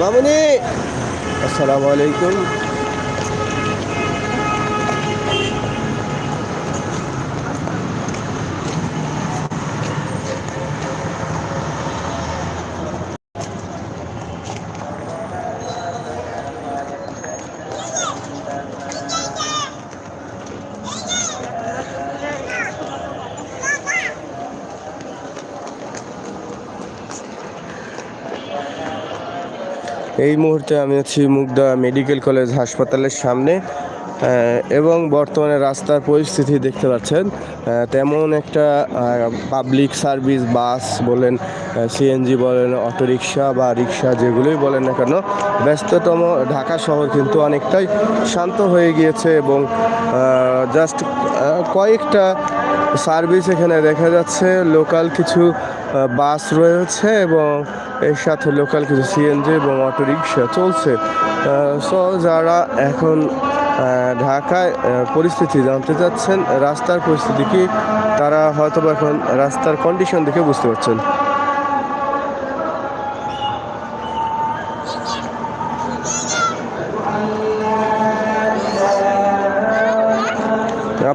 মামুনি। আসসালামু আলাইকুম। এই মুহূর্তে আমি আছি মুগদা মেডিকেল কলেজ হাসপাতালের সামনে। এবং বর্তমানে রাস্তার পরিস্থিতি দেখতে পাচ্ছেন। তেমন একটা পাবলিক সার্ভিস বাস বলেন সিএনজি বলেন, অটোরিকশা বা রিক্সা যেগুলোই বলেন না কেন, ব্যস্ততম ঢাকা শহর কিন্তু অনেকটাই শান্ত হয়ে গিয়েছে এবং জাস্ট কয়েকটা সার্ভিস এখানে দেখা যাচ্ছে। লোকাল কিছু বাস রয়েছে এবং এর সাথে লোকাল কিছু সিএনজি এবং অটোরিকশা চলছে। সো যারা এখন ঢাকায় পরিস্থিতি জানতে চাচ্ছেন, রাস্তার পরিস্থিতি কি, তারা হয়তো এখন রাস্তার কন্ডিশন দেখে বুঝতে পারছেন।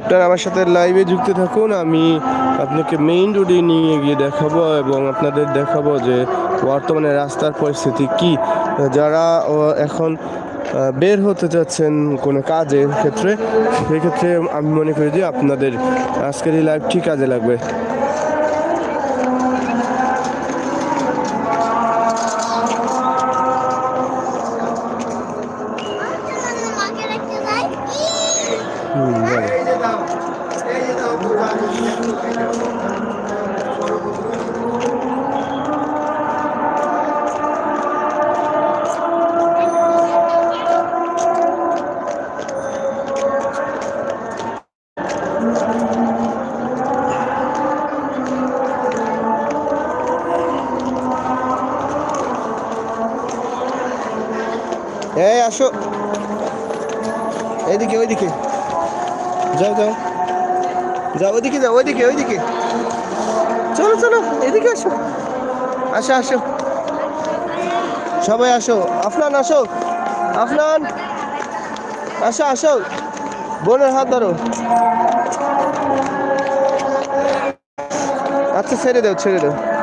আপনারা আমার সাথে লাইভে যুক্ত থাকুন, আমি আপনাকে মেইন রোডে নিয়ে গিয়ে দেখাবো এবং আপনাদের দেখাবো যে বর্তমানে রাস্তার পরিস্থিতি কি। যারা এখন বের হতে চাচ্ছেন কোনো কাজের ক্ষেত্রে সেক্ষেত্রে আমি মনে করি যে আপনাদের আজকের এই লাইভটি কাজে লাগবে। এই, আসো। এইদিকে, ওইদিকে। যাও যাও। যাও, ওইদিকে যাও, ওইদিকে ওইদিকে। চলো চলো, এদিকে আসো। আসো আসো। সবাই আসো। আফনান আসো। আফনান আসো আসো। বোনের হাত ধরো। আচ্ছা ছেড়ে দাও ছেড়ে দাও।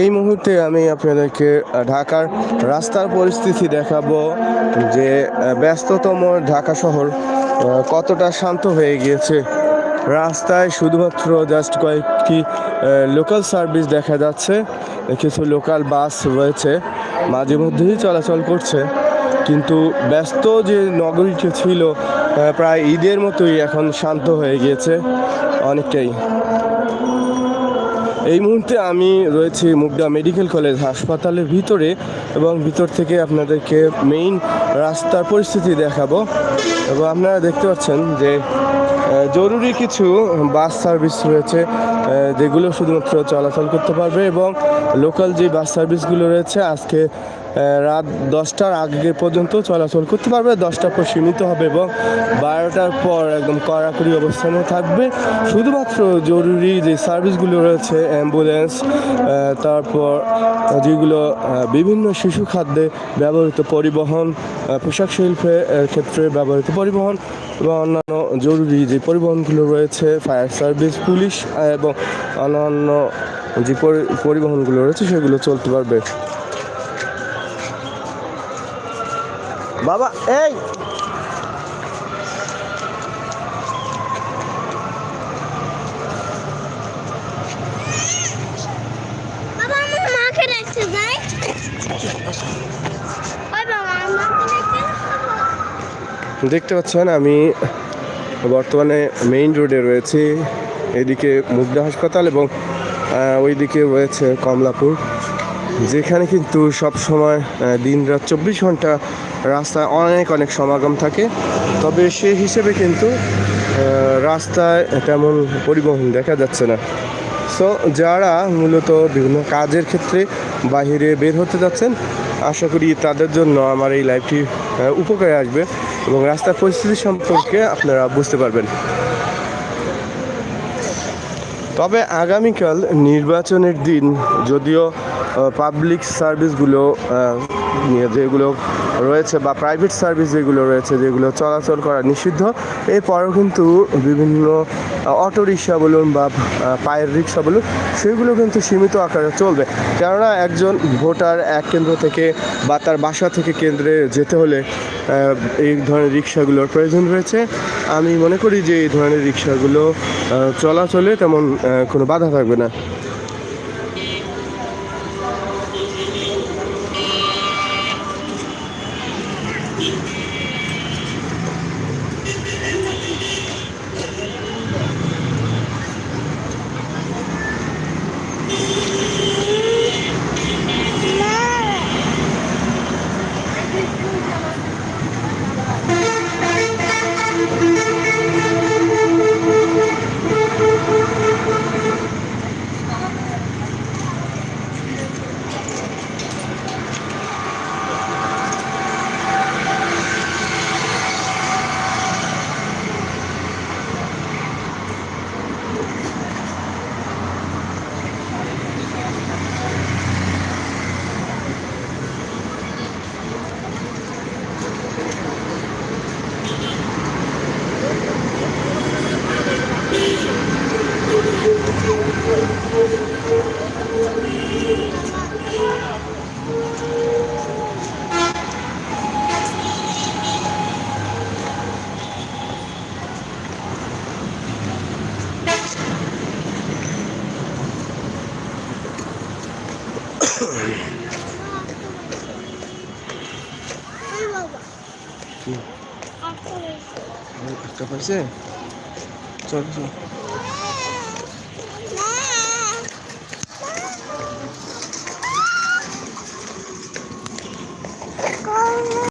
এই মুহূর্তে আমি আপনাদেরকে ঢাকার রাস্তার পরিস্থিতি দেখাবো যে ব্যস্ততম ঢাকা শহর কতটা শান্ত হয়ে গিয়েছে। রাস্তায় শুধুমাত্র জাস্ট কয়েকটি লোকাল সার্ভিস দেখা যাচ্ছে, কিছু লোকাল বাস রয়েছে, মাঝে মধ্যেই চলাচল করছে। কিন্তু ব্যস্ত যে নগরীটি ছিল প্রায় ঈদের মতোই এখন শান্ত হয়ে গিয়েছে অনেকটাই। এই মুহূর্তে আমি রয়েছি মুগদা মেডিকেল কলেজ হাসপাতালের ভিতরে এবং ভিতর থেকে আপনাদেরকে মেইন রাস্তার পরিস্থিতি দেখাবো। এবং আপনারা দেখতে পাচ্ছেন যে জরুরি কিছু বাস সার্ভিস রয়েছে। যেগুলো শুধুমাত্র চলাচল করতে পারবে এবং লোকাল যে বাস সার্ভিসগুলো রয়েছে, আজকে রাত দশটার আগে পর্যন্ত চলাচল করতে পারবে, দশটার পর সীমিত হবে এবং বারোটার পর একদম কড়াকড়ি অবস্থানে থাকবে। শুধুমাত্র জরুরি যে সার্ভিসগুলো রয়েছে অ্যাম্বুলেন্স তারপর যেগুলো বিভিন্ন শিশু খাদ্যে ব্যবহৃত পরিবহন পোশাক শিল্পের ক্ষেত্রে ব্যবহৃত পরিবহন, এবং অন্যান্য জরুরি যে পরিবহনগুলো রয়েছে ফায়ার সার্ভিস পুলিশ এবং অন্যান্য যে পরি- পরিবহনগুলো রয়েছে সেগুলো চলতে পারবে। বাবা এই। দেখতে পাচ্ছেন আমি বর্তমানে মেইন রোডে রয়েছি। এদিকে মুগদা হাসপাতাল এবং ওইদিকে রয়েছে কমলাপুর যেখানে কিন্তু সব সময় দিন রাত চব্বিশ ঘণ্টা রাস্তায় অনেক অনেক সমাগম থাকে। তবে সে হিসেবে কিন্তু রাস্তায় তেমন পরিবহন দেখা যাচ্ছে না। সো যারা মূলত বিভিন্ন কাজের ক্ষেত্রে বাইরে বের হতে যাচ্ছেন আশা করি তাদের জন্য আমার এই লাইভটি আহ, উপকারে আসবে এবং রাস্তার পরিস্থিতি সম্পর্কে আপনারা বুঝতে পারবেন। তবে আগামীকাল নির্বাচনের দিন যদিও পাবলিক সার্ভিসগুলো নিয়ে যেগুলো রয়েছে বা প্রাইভেট সার্ভিস যেগুলো রয়েছে, যেগুলো চলাচল করা নিষিদ্ধ, এরপরও কিন্তু বিভিন্ন অটো রিক্সা বলুন বা পায়ের রিক্সা বলুন, সেগুলো কিন্তু সীমিত আকারে চলবে। কেননা একজন ভোটার এক কেন্দ্র থেকে বা তার বাসা থেকে কেন্দ্রে যেতে হলে এই ধরনের রিক্সাগুলোর প্রয়োজন রয়েছে। আমি মনে করি যে এই ধরনের রিক্সাগুলো চলাচলে তেমন কোনো বাধা থাকবে না। বুঝতে পারছে চল চল